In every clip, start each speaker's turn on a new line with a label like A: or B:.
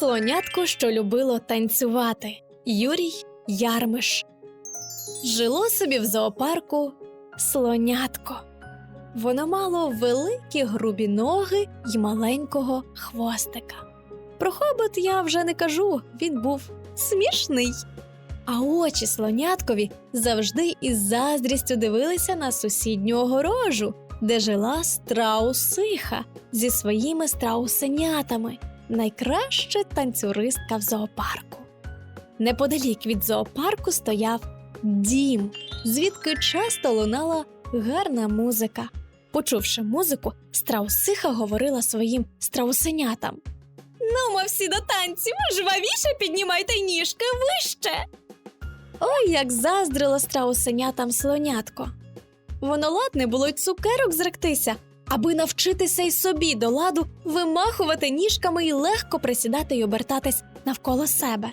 A: Слонятко, що любило танцювати. Юрій Ярмиш. Жило собі в зоопарку слонятко. Воно мало великі грубі ноги й маленького хвостика. Про хобот я вже не кажу, він був смішний. А очі слоняткові завжди із заздрістю дивилися на сусідню огорожу, де жила страусиха зі своїми страусенятами, найкраща танцюристка в зоопарку. Неподалік від зоопарку стояв дім, звідки часто лунала гарна музика. Почувши музику, страусиха говорила своїм страусенятам: Ну, ми всі до танців, жвавіше піднімайте ніжки вище. Ой, як заздрило страусенятам слонятко. Воно ладне було й цукерок зректися, аби навчитися й собі до ладу вимахувати ніжками і легко присідати й обертатись навколо себе.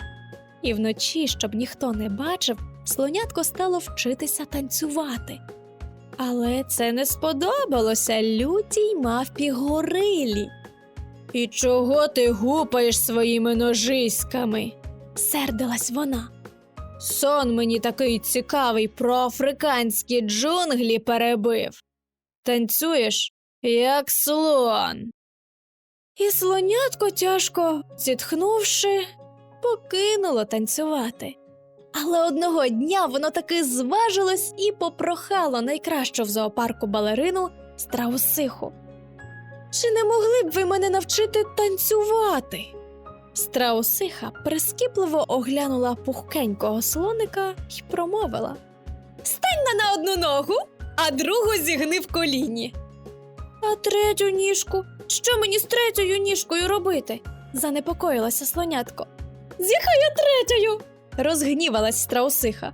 A: І вночі, щоб ніхто не бачив, слонятко стало вчитися танцювати. Але це не сподобалося лютій мавпі горилі. І чого ти гупаєш своїми ножиськами? сердилась вона. Сон мені такий цікавий про африканські джунглі перебив. Танцюєш, як слон. І слонятко, тяжко зітхнувши, покинуло танцювати. Але одного дня воно таки зважилось і попрохало найкращу в зоопарку балерину страусиху. Чи не могли б ви мене навчити танцювати? Страусиха прискіпливо оглянула пухкенького слоника і промовила Стань на, одну ногу, а другу зігни в коліні. А третю ніжку? Що мені з третьою ніжкою робити? занепокоїлася слонятко. З'їхай я третьою. розгнівалась страусиха.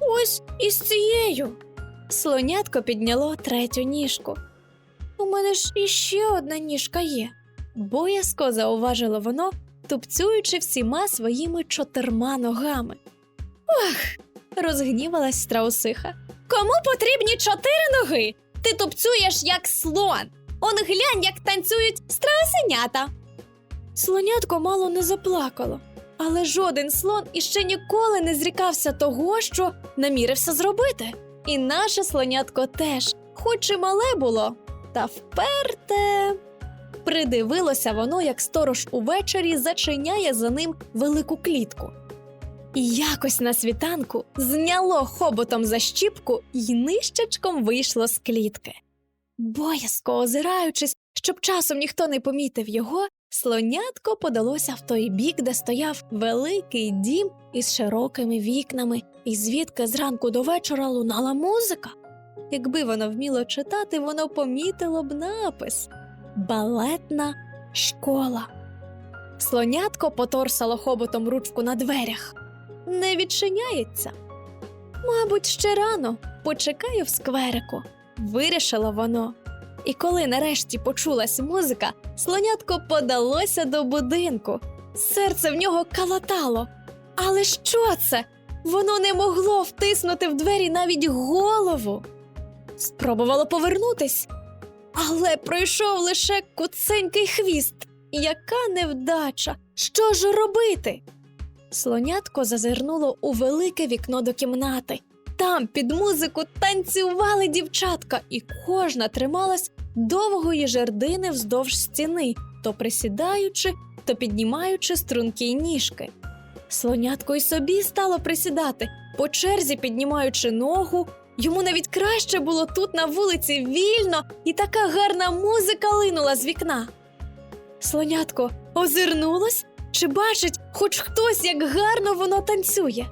A: Ось із цією. Слонятко підняло третю ніжку. У мене ж іще одна ніжка є, боязко зауважило воно, тупцюючи всіма своїми чотирма ногами. Ох, розгнівалась страусиха. Кому потрібні чотири ноги? Ти тупцюєш як слон. Он глянь, як танцюють страусенята. Слонятко мало не заплакало, але жоден слон іще ніколи не зрікався того, що намірився зробити. І наше слонятко теж, хоч і мале було, та вперте. Придивилося воно, як сторож увечері зачиняє за ним велику клітку. І якось на світанку зняло хоботом защіпку і нищечком вийшло з клітки. Боязко озираючись, щоб часом ніхто не помітив його, слонятко подалося в той бік, де стояв великий дім із широкими вікнами, і звідки зранку до вечора лунала музика. Якби воно вміло читати, воно помітило б напис Балетна школа. Слонятко поторсало хоботом ручку на дверях. Не відчиняється. Мабуть, ще рано почекаю в скверику, вирішило воно. І коли нарешті почулась музика, слонятко подалося до будинку. Серце в нього калатало. Але що це? Воно не могло втиснути в двері навіть голову. Спробувало повернутись, але пройшов лише куценький хвіст. Яка невдача! Що ж робити? Слонятко зазирнуло у велике вікно до кімнати. Там під музику танцювали дівчатка, і кожна трималась довгої жердини вздовж стіни, то присідаючи, то піднімаючи стрункі ніжки. Слонятко й собі стало присідати, по черзі піднімаючи ногу. Йому навіть краще було тут на вулиці вільно, і така гарна музика линула з вікна. Слонятко озирнулось чи бачить хоч хтось, як гарно воно танцює.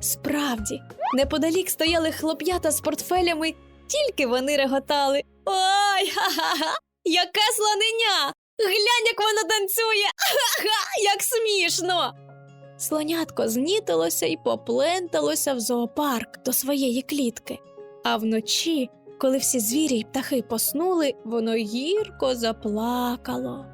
A: Справді, неподалік стояли хлоп'ята з портфелями, тільки вони реготали. Ой, ха-ха-ха! Яке слоненя! Глянь, як воно танцює! Ха-ха! Як смішно! Слонятко знітилося і попленталося в зоопарк до своєї клітки. А вночі, коли всі звірі й птахи поснули, воно гірко заплакало.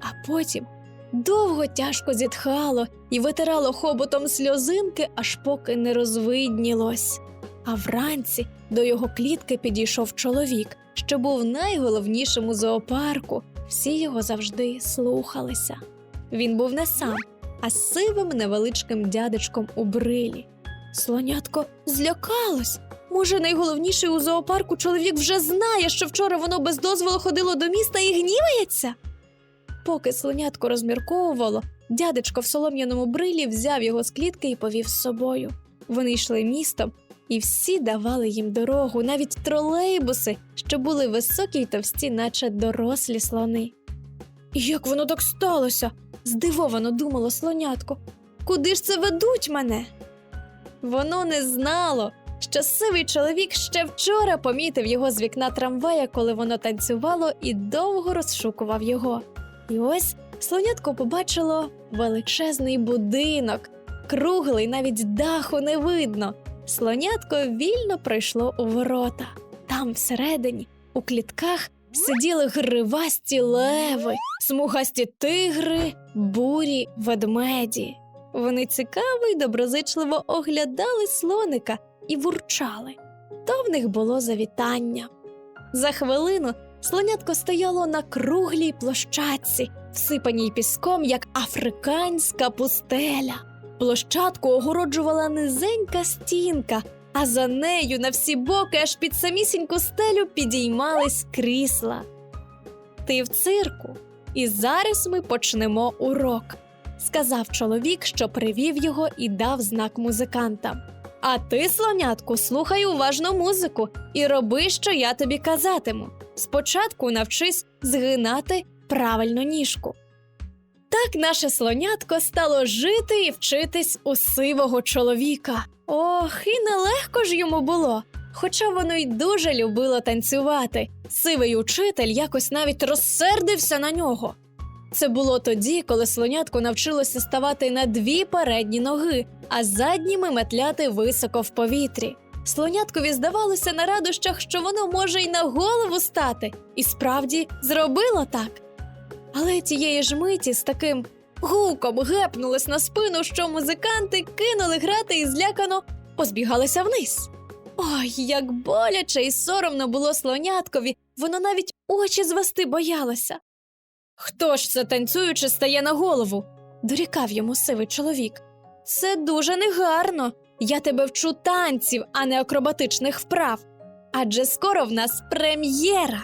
A: А потім довго тяжко зітхало і витирало хоботом сльозинки, аж поки не розвиднілось. А вранці до його клітки підійшов чоловік, що був найголовнішим у зоопарку. Всі його завжди слухалися. він був не сам, а з сивим невеличким дядечком у брилі. Слонятко злякалось. Може, найголовніший у зоопарку чоловік вже знає, що вчора воно без дозволу ходило до міста і гнівається. Поки слонятко розмірковувало, дядечко в солом'яному брилі взяв його з клітки і повів з собою. Вони йшли містом, і всі давали їм дорогу, навіть тролейбуси, що були високі й товсті, наче дорослі слони. Як воно так сталося? здивовано думало слонятко. Куди ж це ведуть мене? Воно не знало, що сивий чоловік ще вчора помітив його з вікна трамвая, коли воно танцювало, і довго розшукував його. І ось слонятко побачило величезний будинок, круглий, навіть даху не видно. Слонятко вільно пройшло у ворота. Там всередині, у клітках, сиділи гривасті леви, смугасті тигри, бурі, ведмеді. Вони цікаво й доброзичливо оглядали слоника і вурчали. То в них було завітання. За хвилину слонятко стояло на круглій площадці, всипаній піском, як африканська пустеля. Площадку огороджувала низенька стінка, а за нею на всі боки аж під самісіньку стелю підіймались крісла. Ти в цирку, і зараз ми почнемо урок, сказав чоловік, що привів його і дав знак музикантам. А ти, слонятку, слухай уважно музику і роби, що я тобі казатиму. Спочатку навчись згинати правильно ніжку. Так наше слонятко стало жити і вчитись у сивого чоловіка. Ох, і нелегко ж йому було. Хоча воно й дуже любило танцювати. Сивий учитель якось навіть розсердився на нього. Це було тоді, коли слонятко навчилося ставати на дві передні ноги, а задніми метляти високо в повітрі. Слоняткові здавалося на радощах, що воно може й на голову стати, і справді зробило так. Але тієї ж миті з таким гуком гепнулось на спину, що музиканти кинули грати і злякано позбігалися вниз. Ой, як боляче і соромно було слоняткові, воно навіть очі звести боялося. Хто ж це танцюючи стає на голову? дорікав йому сивий чоловік. Це дуже негарно. Я тебе вчу танців, а не акробатичних вправ. Адже скоро в нас прем'єра.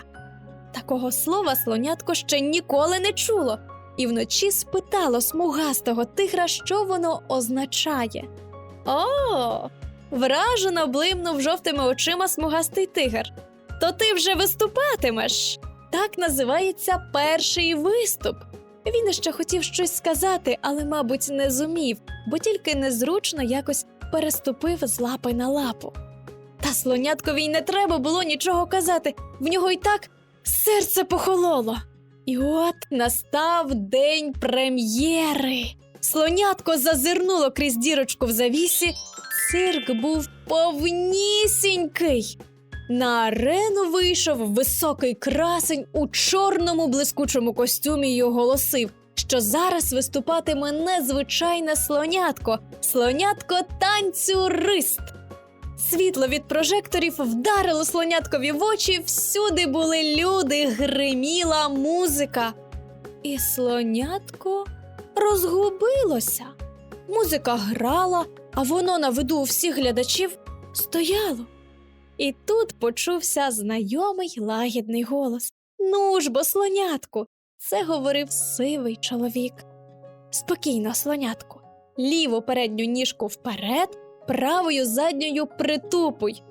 A: Такого слова слонятко ще ніколи не чуло, і вночі спитало смугастого тигра, що воно означає. О, вражено блимнув жовтими очима смугастий тигр. То ти вже виступатимеш. Так називається перший виступ. Він іще хотів щось сказати, але, мабуть, не зумів, бо тільки незручно якось переступив з лапи на лапу. Та слоняткові й не треба було нічого казати, в нього й так серце похололо. І от настав день прем'єри. Слонятко зазирнуло крізь дірочку в завісі. Цирк був повнісінький. На арену вийшов високий красень у чорному блискучому костюмі й оголосив, що зараз виступатиме незвичайне слонятко, слонятко танцюрист. Світло від прожекторів вдарило слоняткові в очі, всюди були люди, гриміла музика. І слонятко розгубилося. Музика грала, а воно на виду у всіх глядачів стояло. І тут почувся знайомий лагідний голос. Ну ж бо, слонятку, це говорив сивий чоловік. Спокійно, слонятку, ліву передню ніжку вперед, правою задньою притупуй.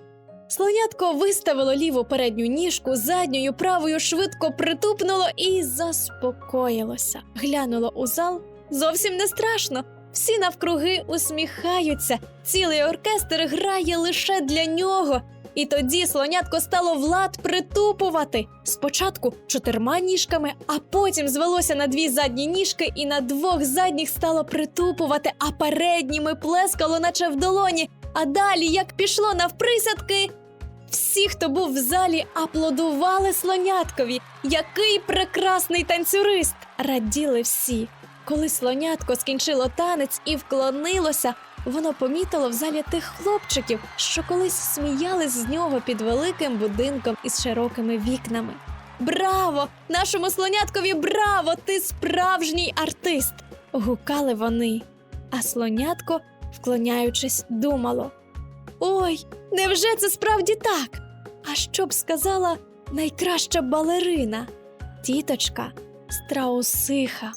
A: Слонятко виставило ліву передню ніжку, задньою правою швидко притупнуло і заспокоїлося. Глянуло у зал зовсім не страшно. Всі навкруги усміхаються, цілий оркестр грає лише для нього. І тоді слонятко стало влад притупувати. Спочатку чотирма ніжками, а потім звелося на дві задні ніжки, і на двох задніх стало притупувати, а передніми плескало, наче в долоні. А далі, як пішло навприсядки, всі, хто був в залі, аплодували слоняткові. Який прекрасний танцюрист! Раділи всі. Коли слонятко скінчило танець і вклонилося, воно помітило в залі тих хлопчиків, що колись сміялись з нього під великим будинком із широкими вікнами. Браво! Нашому слоняткові браво! Ти справжній артист! гукали вони, а слонятко, вклоняючись, думало: Ой, невже це справді так? А що б сказала найкраща балерина, тіточка страусиха.